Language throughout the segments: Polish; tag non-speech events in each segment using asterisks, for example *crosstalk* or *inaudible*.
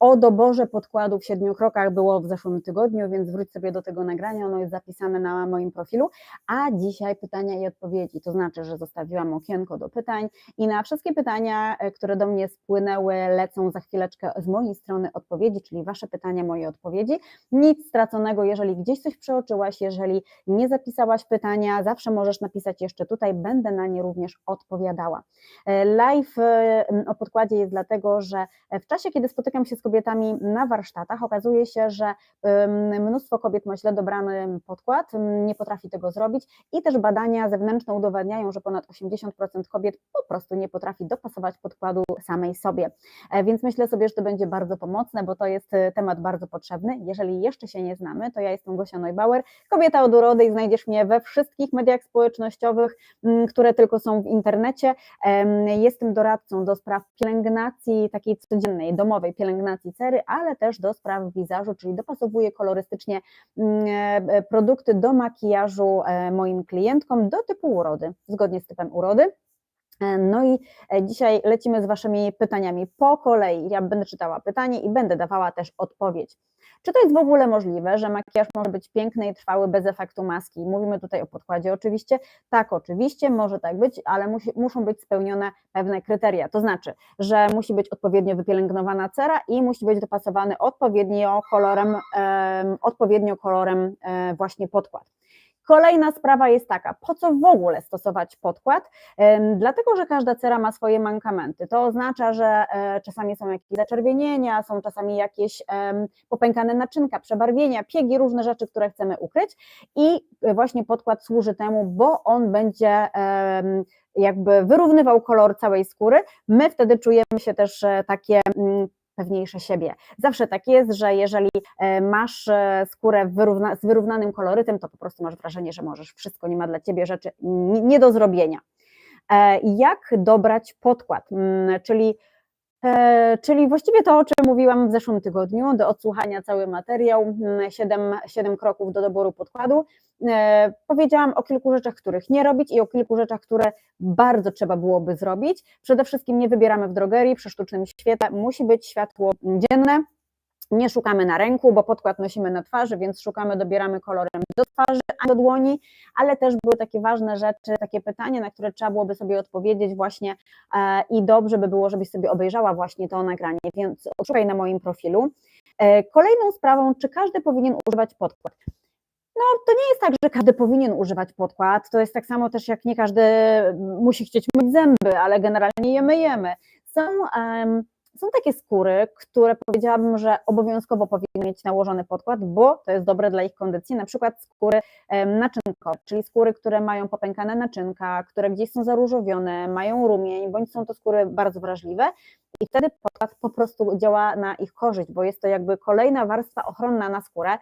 o doborze podkładu w siedmiu krokach było w zeszłym tygodniu, więc wróć sobie do tego nagrania, ono jest zapisane na moim profilu, a dzisiaj pytania i odpowiedzi, to znaczy, że zostawiłam okienko do pytań i na wszystkie pytania, e, które do mnie spłynęły, lecą za chwileczkę z mojej strony odpowiedzi, czyli Wasze pytania, moje odpowiedzi. Nic straconego, jeżeli gdzieś coś przeoczyłaś, jeżeli nie zapisałaś pytania, zawsze możesz napisać jeszcze tutaj, będę na nie również odpowiadała. E, live e, o podkładzie jest dlatego, że w czasie, kiedy spotykam się z kobietami na warsztatach, okazuje się, że mnóstwo kobiet ma źle dobrany podkład, nie potrafi tego zrobić i też badania zewnętrzne udowadniają, że ponad 80% kobiet po prostu nie potrafi dopasować podkładu samej sobie. E, więc myślę sobie, że to będzie bardzo pomocne, bo to jest temat bardzo potrzebny. Jeżeli jeszcze się nie znamy, to ja jestem Gosia Neubauer, kobieta od urody i znajdziesz mnie we wszystkich mediach społecznościowych, które tylko są w internecie. Jestem doradcą do spraw pielęgnacji takiej codziennej, domowej pielęgnacji cery, ale też do spraw wizażu, czyli dopasowuję kolorystycznie mm, e, produkty do makijażu e, moim klientkom do typu urody, zgodnie z typem urody. E, no i dzisiaj lecimy z Waszymi pytaniami po kolei. Ja będę czytała pytanie i będę dawała też odpowiedź. Czy to jest w ogóle możliwe, że makijaż może być piękny i trwały bez efektu maski? Mówimy tutaj o podkładzie oczywiście. Tak, oczywiście, może tak być, ale musi, muszą być spełnione pewne kryteria. To znaczy, że musi być odpowiednio wypielęgnowana cera i musi być dopasowany odpowiednio kolorem, um, odpowiednio kolorem um, właśnie podkład. Kolejna sprawa jest taka, po co w ogóle stosować podkład? Dlatego, że każda cera ma swoje mankamenty. To oznacza, że e, czasami są jakieś zaczerwienienia, są czasami jakieś popękane naczynka, przebarwienia, piegi, różne rzeczy, które chcemy ukryć i właśnie podkład służy temu, bo on będzie jakby wyrównywał kolor całej skóry. My wtedy czujemy się też e, takie mm, pewniejsze siebie. Zawsze tak jest, że jeżeli e, masz e, skórę wyrówna, z wyrównanym kolorytem, to po prostu masz wrażenie, że możesz wszystko, nie ma dla ciebie rzeczy nie do zrobienia. E, jak dobrać podkład? Mm, czyli czyli właściwie to, o czym mówiłam w zeszłym tygodniu, do odsłuchania cały materiał, 7, mm, 7 kroków do doboru podkładu. E, powiedziałam o kilku rzeczach, których nie robić i o kilku rzeczach, które bardzo trzeba byłoby zrobić. Przede wszystkim nie wybieramy w drogerii przy sztucznym świetle, musi być światło dzienne, nie szukamy na ręku, bo podkład nosimy na twarzy, więc szukamy, dobieramy kolorem do twarzy, a do dłoni, ale też były takie ważne rzeczy, takie pytania, na które trzeba byłoby sobie odpowiedzieć właśnie e, i dobrze by było, żebyś sobie obejrzała właśnie to nagranie, więc odszukaj na moim profilu. E, kolejną sprawą, czy każdy powinien używać podkład? No, to nie jest tak, że każdy powinien używać podkład. To jest tak samo też, jak nie każdy musi chcieć myć zęby, ale generalnie je myjemy. Są um, są takie skóry, które powiedziałabym, że obowiązkowo powinny mieć nałożony podkład, bo to jest dobre dla ich kondycji, na przykład skóry naczynkowe, czyli skóry, które mają popękane naczynka, które gdzieś są zaróżowione, mają rumień, bądź są to skóry bardzo wrażliwe. I wtedy podkład po prostu działa na ich korzyść, bo jest to jakby kolejna warstwa ochronna na skórę,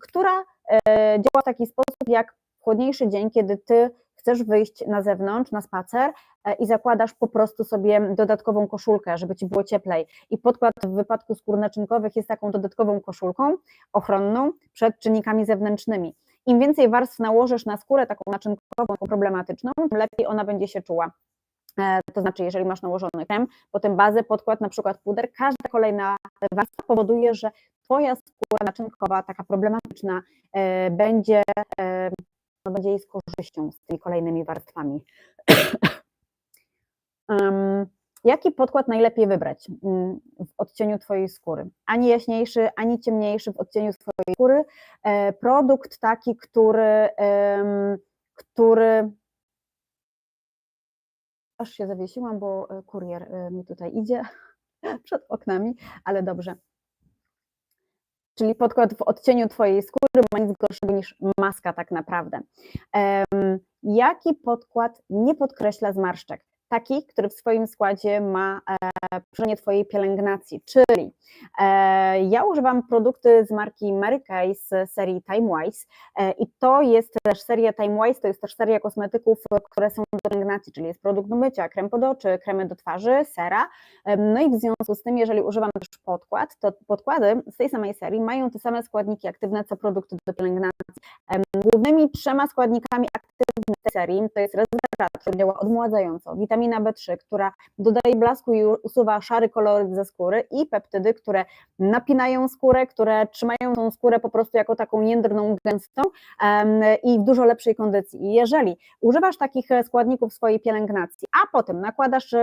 która e, działa w taki sposób jak chłodniejszy dzień, kiedy ty chcesz wyjść na zewnątrz, na spacer i zakładasz po prostu sobie dodatkową koszulkę, żeby ci było cieplej. I podkład w wypadku skór naczynkowych jest taką dodatkową koszulką ochronną przed czynnikami zewnętrznymi. Im więcej warstw nałożysz na skórę taką naczynkową, problematyczną, tym lepiej ona będzie się czuła. E, to znaczy, jeżeli masz nałożony krem, potem bazę, podkład, na przykład puder, każda kolejna warstwa powoduje, że Twoja skóra naczynkowa, taka problematyczna, e, będzie no będzie jej z korzyścią z tymi kolejnymi warstwami. *coughs* jaki podkład najlepiej wybrać mm, w odcieniu Twojej skóry? Ani jaśniejszy, ani ciemniejszy w odcieniu Twojej skóry. E, produkt taki, który, który aż się zawiesiłam, bo e, kurier e, mi tutaj idzie *laughs* przed oknami, ale dobrze czyli podkład w odcieniu Twojej skóry ma nic gorszego niż maska tak naprawdę. Um, jaki podkład nie podkreśla zmarszczek? Taki, który w swoim składzie ma e, Twojej pielęgnacji, czyli e, ja używam produkty z marki Mary Kay z serii TimeWise e, i to jest też seria TimeWise, to jest też seria kosmetyków, które są do pielęgnacji, czyli jest produkt do mycia, krem pod oczy, kremy do twarzy, sera, e, no i w związku z tym, jeżeli używam też podkład, to podkłady z tej samej serii mają te same składniki aktywne, co produkty do pielęgnacji. Głównymi trzema składnikami aktywnymi serii to jest resveratrol, który działa odmładzająco, witamin witamina B3, która dodaje blasku i usuwa szary koloryt ze skóry i peptydy, które napinają skórę, które trzymają tą skórę po prostu jako taką jędrną, gęstą i w dużo lepszej kondycji. Jeżeli używasz takich e, składników w swojej pielęgnacji, a potem nakładasz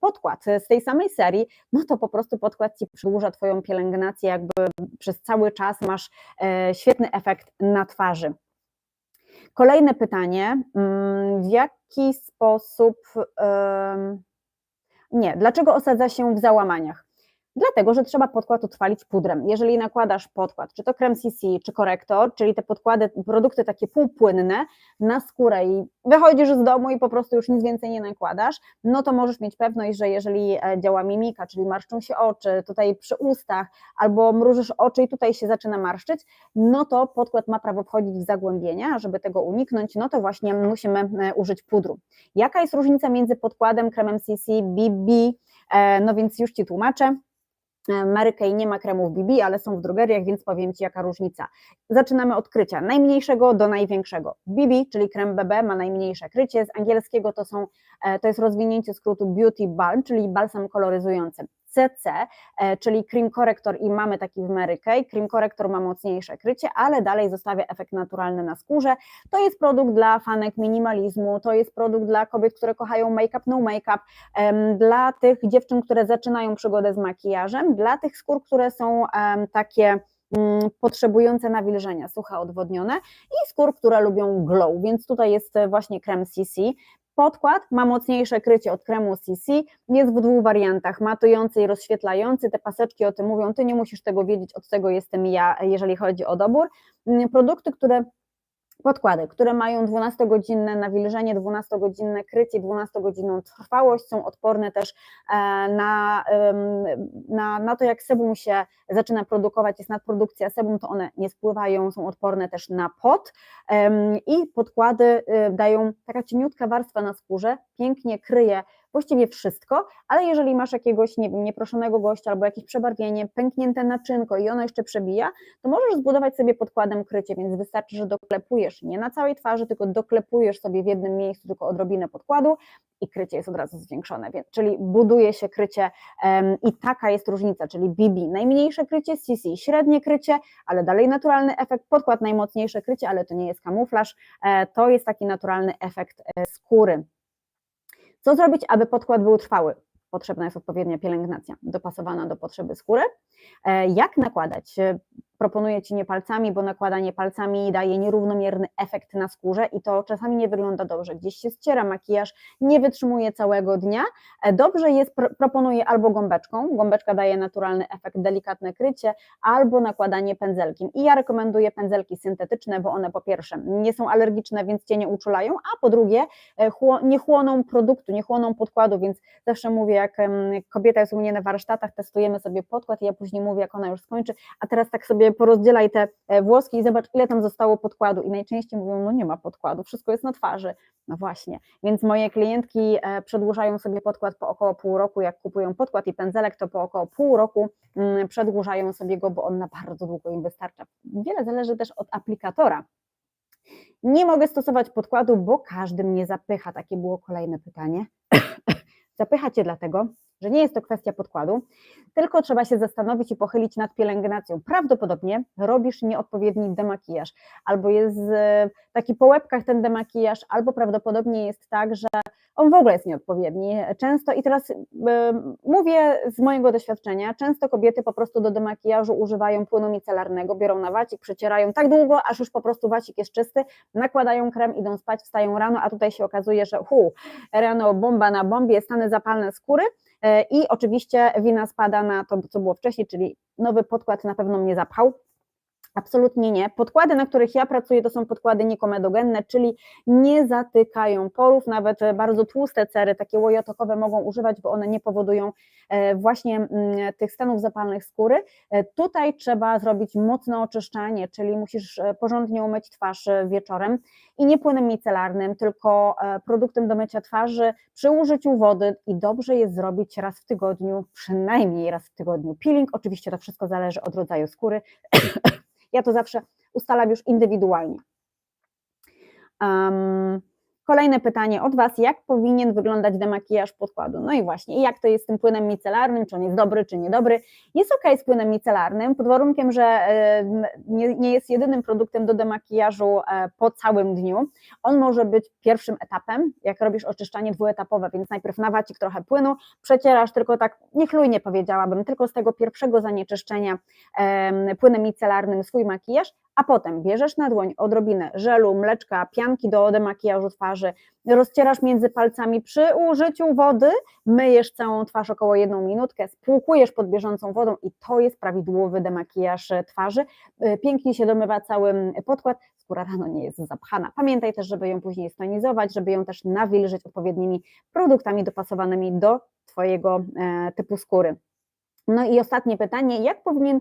podkład z tej samej serii, no to po prostu podkład Ci przedłuża Twoją pielęgnację, jakby przez cały czas masz e, świetny efekt na twarzy. Kolejne pytanie, mm, w jaki sposób, nie, dlaczego osadza się w załamaniach? Dlatego, że trzeba podkład utrwalić pudrem. Jeżeli nakładasz podkład, czy to krem CC, czy korektor, czyli te podkłady, produkty takie półpłynne na skórę i wychodzisz z domu i po prostu już nic więcej nie nakładasz, no to możesz mieć pewność, że jeżeli e, działa mimika, czyli marszczą się oczy, tutaj przy ustach, albo mrużysz oczy i tutaj się zaczyna marszczyć, no to podkład ma prawo wchodzić w zagłębienia, żeby tego uniknąć, no to właśnie musimy e, użyć pudru. Jaka jest różnica między podkładem, kremem CC, BB? E, No więc już Ci tłumaczę. Mary Kay nie ma kremów BB, ale są w drogeriach, więc powiem Ci jaka różnica. Zaczynamy od krycia, najmniejszego do największego. BB, czyli krem BB ma najmniejsze krycie, z angielskiego to, są, e, to jest rozwinięcie skrótu Beauty Balm, czyli balsam koloryzujący. CC, e, czyli cream corrector i mamy taki w Mary Kay. Cream corrector ma mocniejsze krycie, ale dalej zostawia efekt naturalny na skórze. To jest produkt dla fanek minimalizmu, to jest produkt dla kobiet, które kochają make-up, no make-up, dla tych dziewczyn, które zaczynają przygodę z makijażem, dla tych skór, które są takie mm, potrzebujące nawilżenia, suche, odwodnione i skór, które lubią glow, więc tutaj jest e, właśnie krem CC. Podkład ma mocniejsze krycie od kremu CC, jest w dwóch wariantach, matujący i rozświetlający, te paseczki o tym mówią, ty nie musisz tego wiedzieć, od tego jestem ja, jeżeli chodzi o dobór. Mm, Produkty, które Podkłady, które mają 12-godzinne nawilżenie, 12-godzinne krycie, 12-godzinną trwałość, są odporne też e, na, na, na to, jak sebum się zaczyna produkować, jest nadprodukcja sebum, to one nie spływają, są odporne też na pot. I podkłady y, dają taka cieniutka warstwa na skórze, pięknie kryje właściwie wszystko, ale jeżeli masz jakiegoś, nie wiem, nieproszonego gościa albo jakieś przebarwienie, pęknięte naczynko i ono jeszcze przebija, to możesz zbudować sobie podkładem krycie, więc wystarczy, że doklepujesz nie na całej twarzy, tylko doklepujesz sobie w jednym miejscu tylko odrobinę podkładu i krycie jest od razu zwiększone, więc, czyli buduje się krycie em, i taka jest różnica, czyli BB najmniejsze krycie, CC średnie krycie, ale dalej naturalny efekt, podkład najmocniejsze krycie, ale to nie jest kamuflaż, e, to jest taki naturalny efekt e, skóry. Co zrobić, aby podkład był trwały? Potrzebna jest odpowiednia pielęgnacja, dopasowana do potrzeby skóry. E, Jak nakładać? Proponuję Ci nie palcami, bo nakładanie palcami daje nierównomierny efekt na skórze i to czasami nie wygląda dobrze. Gdzieś się ściera makijaż, nie wytrzymuje całego dnia. E, Dobrze jest, pro- proponuję albo gąbeczką, gąbeczka daje naturalny efekt, delikatne krycie, albo nakładanie pędzelkiem. I ja rekomenduję pędzelki syntetyczne, bo one po pierwsze nie są alergiczne, więc Cię nie uczulają, a po drugie e, nie chłoną produktu, nie chłoną podkładu, więc zawsze mówię, jak kobieta jest u mnie na warsztatach, testujemy sobie podkład i ja później mówię, jak ona już skończy, a teraz tak sobie porozdzielaj te e, włoski i zobacz, ile tam zostało podkładu i najczęściej mówią, no nie ma podkładu, wszystko jest na twarzy. No właśnie, więc moje klientki e, przedłużają sobie podkład po około pół roku, jak kupują podkład i pędzelek, to po około pół roku mm, przedłużają sobie go, bo on na bardzo długo im wystarcza. Wiele zależy też od aplikatora. Nie mogę stosować podkładu, bo każdy mnie zapycha. Takie było kolejne pytanie. *coughs* Zapycha cię dlatego, że nie jest to kwestia podkładu, tylko trzeba się zastanowić i pochylić nad pielęgnacją. Prawdopodobnie robisz nieodpowiedni demakijaż, albo jest e, taki po łebkach ten demakijaż, albo prawdopodobnie jest tak, że on w ogóle jest nieodpowiedni. Często, i teraz y, mówię z mojego doświadczenia, często kobiety po prostu do demakijażu używają płynu micelarnego, biorą na wacik, przecierają tak długo, aż już po prostu wacik jest czysty, nakładają krem, idą spać, wstają rano, a tutaj się okazuje, że hu, rano bomba na bombie, stany zapalne skóry i oczywiście wina spada na to, co było wcześniej, czyli nowy podkład na pewno mnie zapchał, Absolutnie nie. Podkłady, na których ja pracuję, to są podkłady niekomedogenne, czyli nie zatykają porów, nawet bardzo tłuste cery, takie łojotokowe mogą używać, bo one nie powodują e, właśnie mm, tych stanów zapalnych skóry. E, Tutaj trzeba zrobić mocne oczyszczanie, czyli musisz e, porządnie umyć twarz e, wieczorem i nie płynem micelarnym, tylko e, produktem do mycia twarzy przy użyciu wody i dobrze jest zrobić raz w tygodniu, przynajmniej raz w tygodniu peeling. Oczywiście to wszystko zależy od rodzaju skóry. *coughs* Ja to zawsze ustalam już indywidualnie. Um, Kolejne pytanie od Was, jak powinien wyglądać demakijaż podkładu? No i właśnie, jak to jest z tym płynem micelarnym, czy on jest dobry, czy niedobry? Jest ok z płynem micelarnym, pod warunkiem, że e, nie, nie jest jedynym produktem do demakijażu e, po całym dniu. On może być pierwszym etapem, jak robisz oczyszczanie dwuetapowe, więc najpierw na wacik trochę płynu, przecierasz tylko tak niechlujnie powiedziałabym, tylko z tego pierwszego zanieczyszczenia em, płynem micelarnym swój makijaż, a potem bierzesz na dłoń odrobinę żelu, mleczka, pianki do demakijażu twarzy, rozcierasz między palcami przy użyciu wody, myjesz całą twarz około jedną minutkę, spłukujesz pod bieżącą wodą i to jest prawidłowy demakijaż twarzy. Y, Pięknie się domywa cały podkład, skóra rano nie jest zapchana. Pamiętaj też, żeby ją później stonizować, żeby ją też nawilżyć odpowiednimi produktami dopasowanymi do Twojego e, typu skóry. No i ostatnie pytanie, jak powinien e,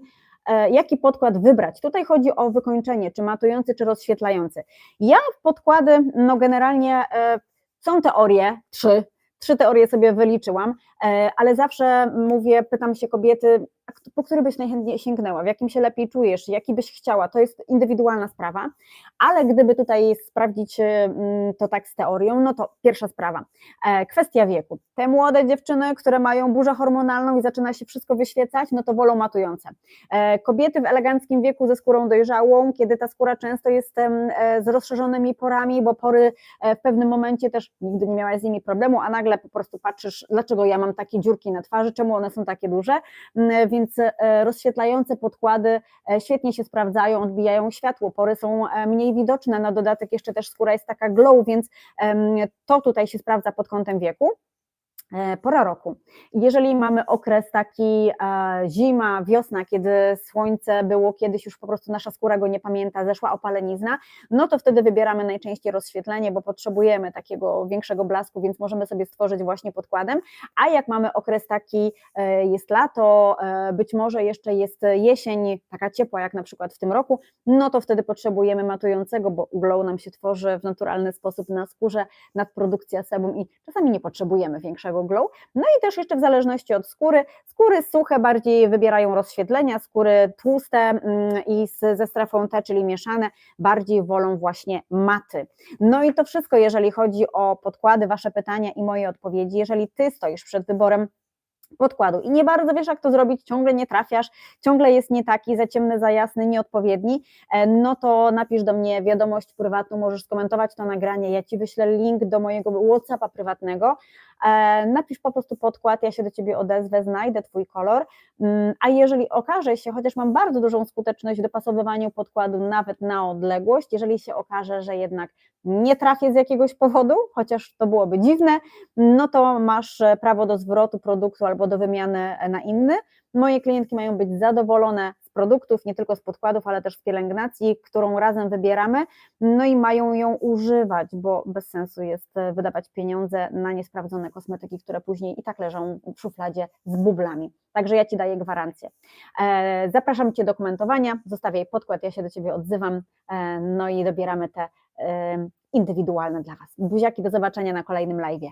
jaki podkład wybrać. Tutaj chodzi o wykończenie, czy matujący, czy rozświetlający. Ja podkłady, no generalnie e, są teorie, trzy, trzy teorie sobie wyliczyłam, e, ale zawsze mówię, pytam się kobiety, po który byś najchętniej sięgnęła, w jakim się lepiej czujesz, jaki byś chciała, to jest indywidualna sprawa, ale gdyby tutaj sprawdzić mm, to tak z teorią, no to pierwsza sprawa, e, kwestia wieku. Te młode dziewczyny, które mają burzę hormonalną i zaczyna się wszystko wyświecać, no to wolą matujące. E, Kobiety w eleganckim wieku ze skórą dojrzałą, kiedy ta skóra często jest e, z rozszerzonymi porami, bo pory w pewnym momencie też nigdy nie miałaś z nimi problemu, a nagle po prostu patrzysz, dlaczego ja mam takie dziurki na twarzy, czemu one są takie duże, Mm, więc e, rozświetlające podkłady e, świetnie się sprawdzają, odbijają światło, pory są e, mniej widoczne, na dodatek jeszcze też skóra jest taka glow, więc to tutaj się sprawdza pod kątem wieku. E, Pora roku. Jeżeli mamy okres taki e, zima, wiosna, kiedy słońce było kiedyś już po prostu nasza skóra go nie pamięta, zeszła opalenizna, no to wtedy wybieramy najczęściej rozświetlenie, bo potrzebujemy takiego większego blasku, więc możemy sobie stworzyć właśnie podkładem. A jak mamy okres taki, e, jest lato, być może jeszcze jest jesień, taka ciepła jak na przykład w tym roku, no to wtedy potrzebujemy matującego, bo glow nam się tworzy w naturalny sposób na skórze, nadprodukcja sebum i czasami nie potrzebujemy większego glow. No i też jeszcze w zależności od skóry, skóry suche bardziej wybierają rozświetlenia, skóry tłuste mm, i ze strefą T, czyli mieszane, bardziej wolą właśnie maty. No i to wszystko, jeżeli chodzi o podkłady, Wasze pytania i moje odpowiedzi. Jeżeli Ty stoisz przed wyborem podkładu i nie bardzo wiesz, jak to zrobić, ciągle nie trafiasz, ciągle jest nie taki, za ciemny, za jasny, nieodpowiedni, e, no to napisz do mnie wiadomość prywatną, możesz skomentować to nagranie, ja Ci wyślę link do mojego Whatsappa prywatnego, napisz po prostu podkład, ja się do Ciebie odezwę, znajdę Twój kolor, Mm, a jeżeli okaże się, chociaż mam bardzo dużą skuteczność w dopasowywaniu podkładu nawet na odległość, jeżeli się okaże, że jednak nie trafię z jakiegoś powodu, chociaż to byłoby dziwne, no to masz e, prawo do zwrotu produktu albo do wymiany e, na inny. Moje klientki mają być zadowolone produktów, nie tylko z podkładów, ale też z pielęgnacji, którą razem wybieramy, no i mają ją używać, bo bez sensu jest e, wydawać pieniądze na niesprawdzone kosmetyki, które później i tak leżą w szufladzie z bublami. Także ja Ci daję gwarancję. E, Zapraszam Cię do komentowania, zostawiaj podkład, ja się do Ciebie odzywam, e, no i dobieramy te indywidualne dla Was. Buziaki, do zobaczenia na kolejnym live'ie.